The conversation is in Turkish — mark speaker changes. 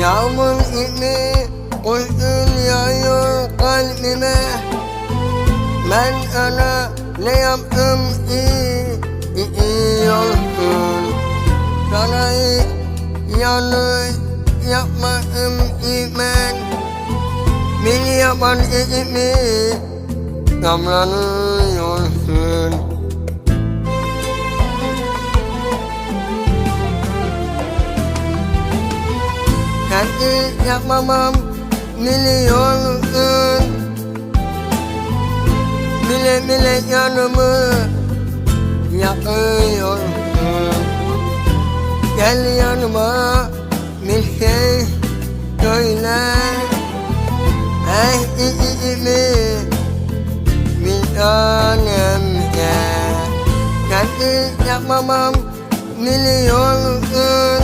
Speaker 1: Yağmur gibi kurşun yağıyor kalbime. Ben sana ne yaptım iyi, olsun Sana hiç yanlış yapmadım ki ben. Beni yapan içimi damlanıyorsun Kendi yapmamam biliyorsun. Bile bile yanımı yakıyorsun Gel yanıma bir şey söyle Ey içimi bir tanem gel. Kendi yapmamam biliyorsun